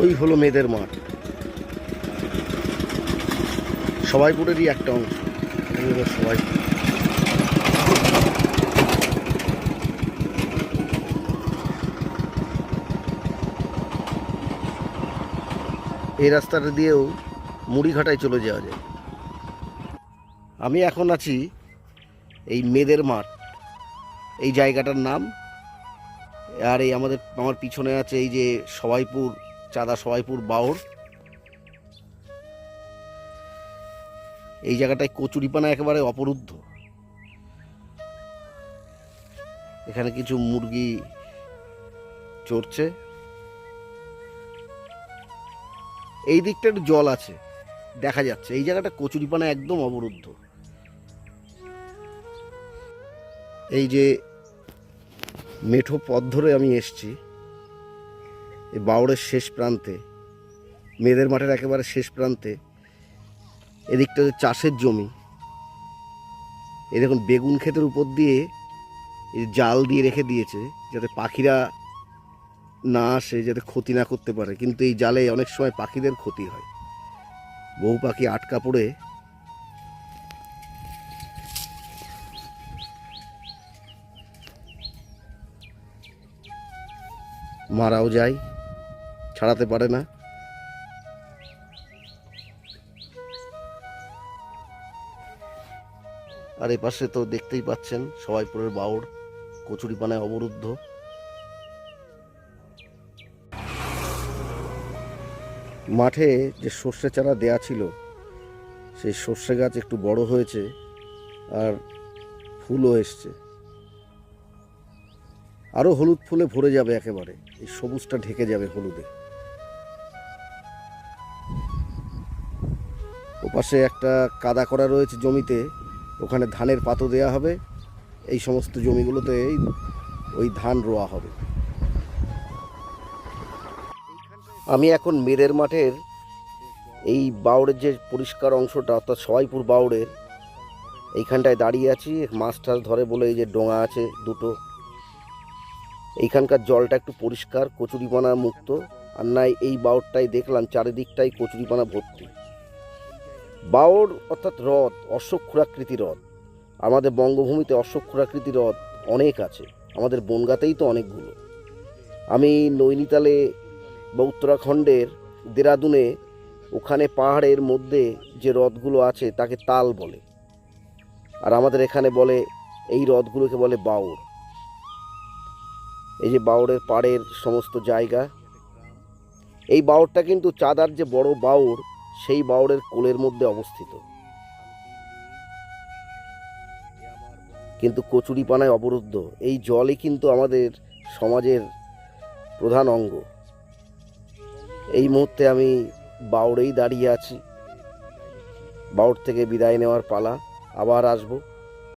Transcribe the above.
ওই হলো মেয়েদের মাঠ। সবাইপুরেরই একটা অংশ। এই সবাইপুর এই রাস্তাটা দিয়েও মুড়িঘাটায় চলে যাওয়া যায়। আমি এখন আছি এই মেয়েদের মাঠ। এই জায়গাটার নাম। আর এই আমাদের আমার পিছনে আছে এই যে সবাইপুর চাঁদা সবাইপুর বাউর। এই জায়গাটায় কচুরিপানা একেবারে অপরুদ্ধ। এখানে কিছু মুরগি চড়ছে। এই দিকটা একটু জল আছে, দেখা যাচ্ছে। এই জায়গাটা কচুরিপানা একদম অবরুদ্ধ। এই যে মেঠো পথ ধরে আমি এসছি। এই বাউড়ের শেষ প্রান্তে, মেয়েদের মাঠের একেবারে শেষ প্রান্তে, এদিকটা হচ্ছে চাষের জমি। এই দেখুন, বেগুন ক্ষেতের উপর দিয়ে এই জাল দিয়ে রেখে দিয়েছে, যাতে পাখিরা না আসে, যাতে ক্ষতি না করতে পারে। কিন্তু এই জালে অনেক সময় পাখিদের ক্ষতি হয়। বহু পাখি আটকা পড়ে। মারাও যায়। ছাড়াতে পারে না। আর এ পাশে তো দেখতেই পাচ্ছেন সবাইপুরের বাউড়, কচুরিপানায় অবরুদ্ধ। মাঠে যে সর্ষে চারা দেয়া ছিল, সেই সর্ষে গাছ একটু বড় হয়েছে আর ফুলও এসছে। আরও হলুদ ফুলে ভরে যাবে একেবারে, এই সবুজটা ঢেকে যাবে হলুদে। ওপাশে একটা কাদা করা রয়েছে জমিতে, ওখানে ধানের পাতো দেয়া হবে। এই সমস্ত জমিগুলোতে ওই ধান রোয়া হবে। আমি এখন মেরের মাঠের এই বাউড়ের যে পরিষ্কার অংশটা, অর্থাৎ সবাইপুর বাউড়ের, এইখানটায় দাঁড়িয়ে আছি। মাছ টাছ ধরে বলে এই যে ডোঙা আছে দুটো। এইখানকার জলটা একটু পরিষ্কার, কচুরিপানা মুক্ত। আর নাই এই বাউরটাই দেখলাম, চারিদিকটাই কচুরিপানা ভর্তি। বাউর অর্থাৎ হ্রদ অশ্বক্ষুরাকৃতি হ্রদ। আমাদের বঙ্গভূমিতে অশ্বক্ষুরাকৃতি হ্রদ অনেক আছে। আমাদের বনগাতেই তো অনেকগুলো। আমি নৈনিতালে বা উত্তরাখণ্ডের দেরাদুনে ওখানে পাহাড়ের মধ্যে যে হ্রদগুলো আছে তাকে তাল বলে। আর আমাদের এখানে বলে, এই হ্রদগুলোকে বলে বাউর। এই যে বাউরের পাড়ের সমস্ত জায়গা। এই বাউরটা কিন্তু চাঁদার যে বড় বাউর সেই বাউরের কোলের মধ্যে অবস্থিত। কিন্তু কচুরিপানায় অবরুদ্ধ, এই জলই কিন্তু আমাদের সমাজের প্রধান অঙ্গ। এই মুহূর্তে আমি বাউরেই দাঁড়িয়ে আছি। বাউর থেকে বিদায় নেওয়ার পালা, আবার আসব।